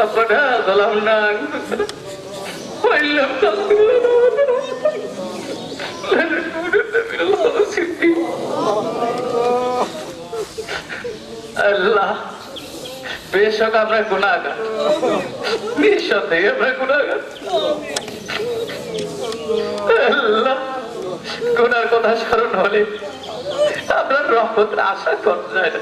ربنا ظلمنا أنفسنا وإن لم تغفر لنا وترحمنا لنكونن من الخاسرين আল্লাহ বেশক আমরা গুণাগার নিঃসন্দেহে আমরা গুণাগার আল্লাহ গুনার কথা স্মরণ হলে আপনার রহমতের আশা করা যায় না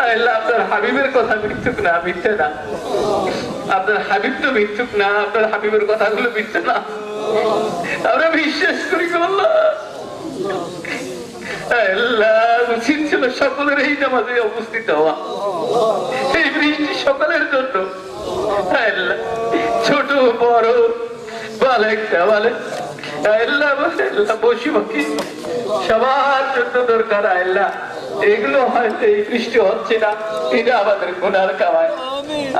আপনার হাবিবের কথা মৃত্যুক না, মিথ্যে না। আপনার হাবিব তো মৃত্যুক না, আপনার হাবিবের কথাগুলো মিথ্যে না। বিশ্বাস করি ছিল সকলের এই নামাজে উপস্থিত হওয়া। এই বৃষ্টি সকলের জন্য। ছোট, বড় বালেকটা বালে। আল্লাহ আল্লাহ বসি বাকি সবার জন্য দরকার, আল্লাহ। এগুলো হয়তো এই বৃষ্টি হচ্ছে না এটা আমাদের গুনার কামায়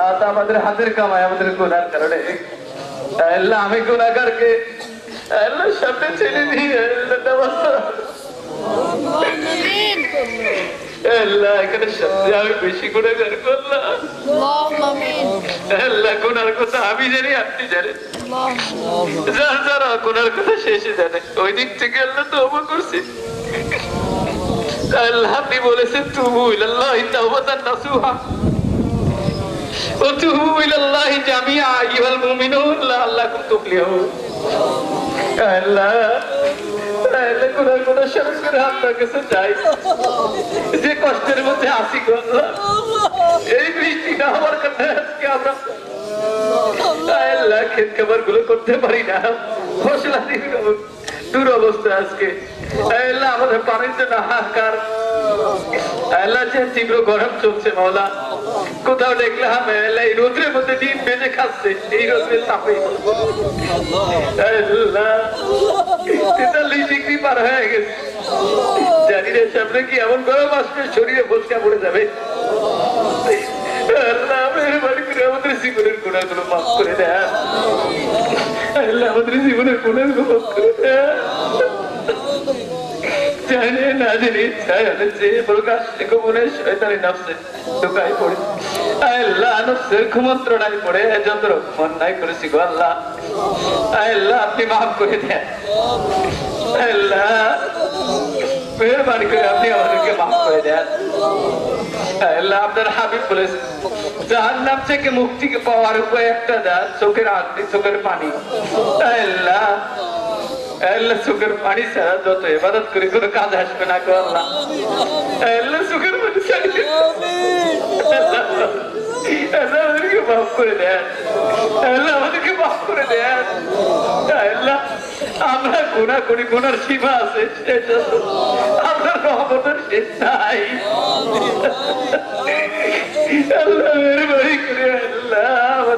আর আমাদের হাতের কামায় আমাদের গুনার কারণে। আমি গুনাগারকে আল্লাহ ছেড়ে দিই আমি বেশি করলাম। কথা জানি আপনি জানেন। কোনার কথা শেষে জানে। ওই দিক থেকে আল্লাহ তো করছি। আল্লাহ আপনি বলেছেন তুমু ইলাল্লাহ যে কষ্টের মধ্যে আসি গো এই বৃষ্টি না হওয়ার কারণে আজকে আমরা আল্লাহ, খেত খাবারগুলো করতে পারি না। ফসলাদি আদি দূর অবস্থা আজকে। আল্লাহ আমাদের পানির জন্য হাহাকার আল্লাহ যে তীব্র গরম চলছে মাওলা কোথাও দেখলাম আল্লাহ এই রোদ্রের মধ্যে ডিম খাচ্ছে, এই তাপে। তেতাল্লিশ ডিগ্রি পার হয়ে গেছে। জানি না সামনে কি এমন গরম আসবে, শরীরে বসকা পড়ে যাবে। আমাদের জীবনের গুণাগুলো মাফ করে দেয় আমাদের জীবনের গুণাগুলো মাফ করে দেয় আপনি মাফ করে দেন। মেহরবানি করে আপনি আমাদেরকে মাফ করে দেন। আল্লাহ আপনার হাবিব বলেছেন জাহান্নাম থেকে মুক্তি পাওয়ার উপায় একটা যা, চোখের আগ্নি চোখের পানি। আল্লাহ আল্লাহ চোখের পানি ছাড়া যত এবাদত করে, কোনো কাজ আসবে না গো আল্লাহ। চোখের পানি আমাদেরকে মাফ করে দেন। আমাদেরকে মাফ করে দেন। আমরা গুণা করি গুনার সীমা আছে। আপনার রহমতের শেষ নাই। আল্লাহ মেহরবানি করে, আল্লাহ।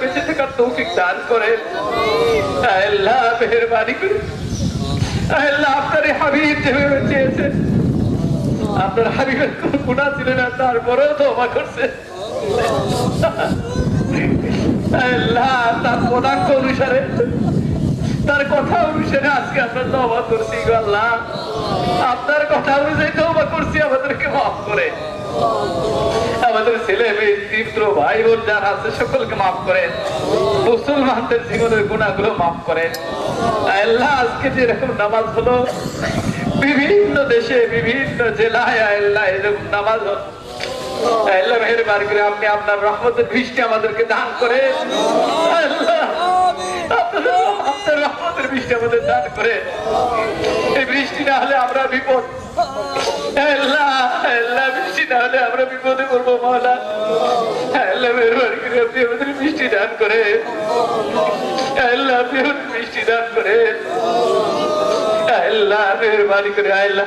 করছি তৌফিক দান করে আপনার হাবিবের কোন গুণা ছিল না তারপরেও তওবা করছে। আল্লাহ তার পদাঙ্ক অনুসারে তার কথা অনুসারে আজকে আমরা তবা করছি আল্লাহ। আপনার কথা অনুযায়ী তবা করছি, আমাদেরকে মাফ করে। আমাদের ছেলে মেয়ে, তীব্র ভাই বোন যারা আছে, সকলকে মাফ করেন মুসলমানদের জীবনের গুণাগুলো মাফ করেন আল্লাহ, আজকে যেরকম নামাজ হলো, বিভিন্ন দেশে, বিভিন্ন জেলায়, আল্লাহ এরকম নামাজ হচ্ছে। আল্লাহ। মেহরবানি করে আপনি আপনার রহমতের বৃষ্টি আমাদেরকে দান করে আল্লাহ। আপনার রহমতের বৃষ্টি আমাদের দান করে এই বৃষ্টি না হলে আমরা বিপদ। আল্লাহ আল্লাহ বৃষ্টি না হলে আমরা বিপদে পড়ব মহলা আল্লাহ মেহরবানি করে আপনি আমাদের বৃষ্টি দান করে আল্লাহ আপনি বৃষ্টি দান করে আল্লাহ মেহরবানি করে আল্লাহ।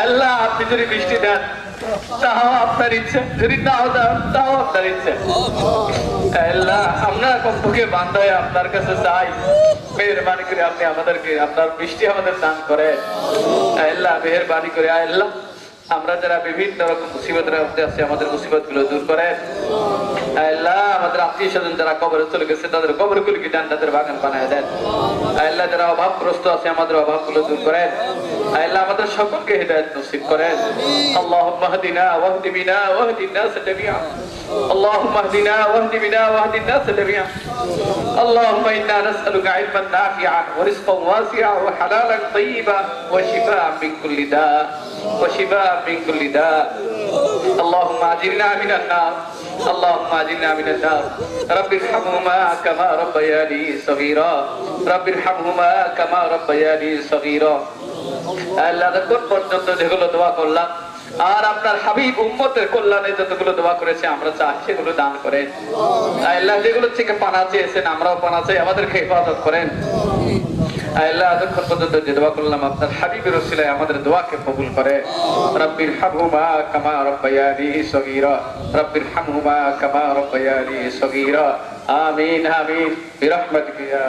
আল্লাহ, আপনি যদি বৃষ্টি দেন, তাও আপনার ইচ্ছা। যদি নাও দেন, তাও আপনার ইচ্ছা। আল্লাহ, আমরা কমপক্ষে বান্ধায় আপনার কাছে চাই। মেহরবানি করে আপনি আমাদেরকে, আপনার বৃষ্টি আমাদের দান করে আল্লাহ, মেহরবানি করে, আল্লাহ, আমরা যারা বিভিন্ন রকম মুসিবতের মধ্যে আছি, আমাদের মুসিবতগুলো দূর করেন আল্লাহ আমাদের আত্মীয় স্বজন যারা কবরে চলে গেছে তাদের কবর গুলিকে জান্নাতের বাগান বানায় দেন আল্লাহ যারা অভাবগ্রস্ত আছে আমাদের অভাব গুলো দূর করেন আল্লাহ আমাদের সকলকে হৃদায়ত নসিব করেন اللهم اهدنا واهد بنا واهد الناس جميعا اللهم اهدنا واهد بنا واهد الناس جميعا اللهم انا نسالك علما نافعا ورزقا واسعا وحلالا طيبا وشفاء من كل داء وشفاء من كل داء اللهم اجرنا من النار اللهم اجرنا من النار رب ارحمهما كما ربياني صغيرا رب ارحمهما كما ربياني صغيرا আল্লাহ কোন পর্যন্ত যেগুলো দোয়া করলাম আর আপনার হাবিব উম্মতের কল্যাণে যতগুলো দোয়া করেছে আমরা চাই সেগুলো দান করেন আল্লাহ যেগুলো থেকে পানা চেয়েছেন আমরাও পানা চাই আমাদেরকে হেফাজত করেন আল্লাহ এতক্ষণ পর্যন্ত যে দোয়া করলাম আপনার হাবিবের ওসিলায় আমাদের দোয়াকে কবুল করে। রব্বির হামহুমা কামা রব্বায়ানি সগীরা। রব্বির হামহুমা কামা রব্বায়ানি সগীরা। আমিন আমিন। বিরহমাতিকা